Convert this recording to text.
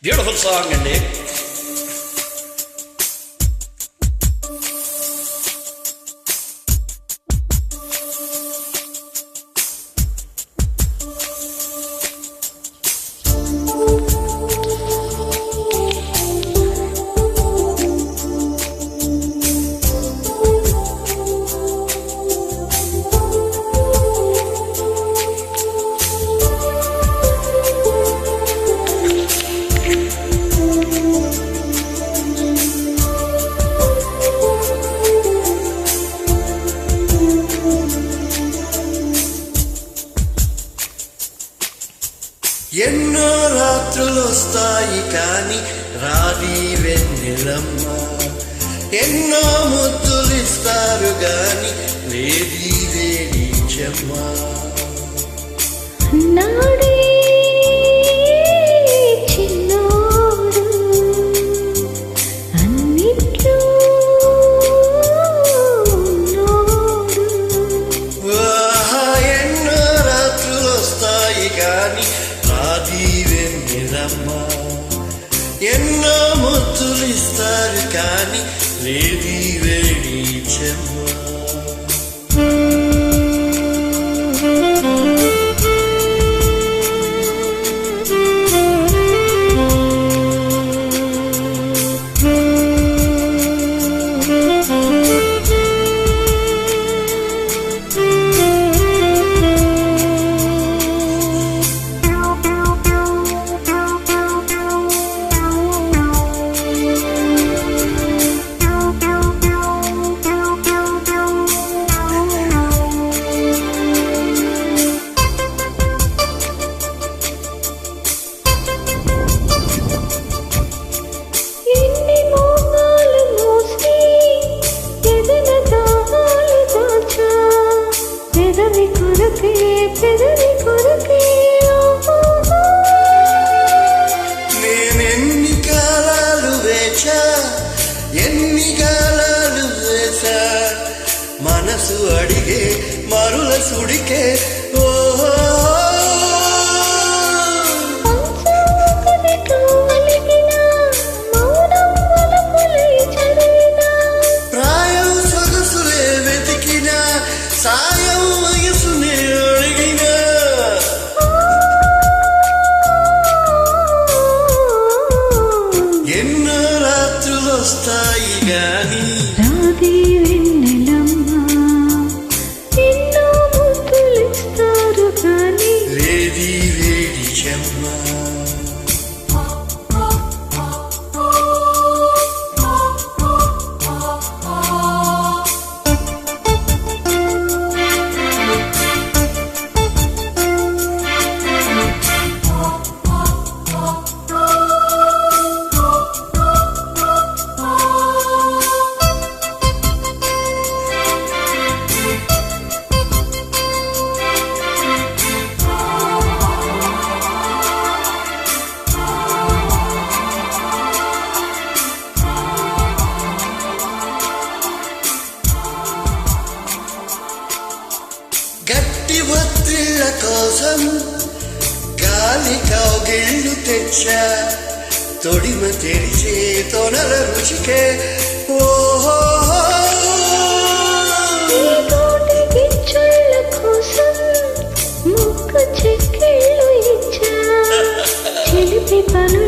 Beautiful song, indeed. ఎన్నో రాత్రులు వస్తాయి కానీ రావి వెన్నెలమ్మ. ఎన్నో ముద్దులు ఇస్తారు గాని వేది వేడి నాడు ఎన్నో ముద్దులిస్తారు కానీ లేది వేడి చెమ్మ. ಅಡಿಗೆ ಮರುಳ ಸುಡಿಕೆ మత్తిళ్ళ కోసం గాలి కౌగిళ్ళు తెచ్చా. తొడిమ తెరిచే తొనల రుచికే. ఓహో! పనులు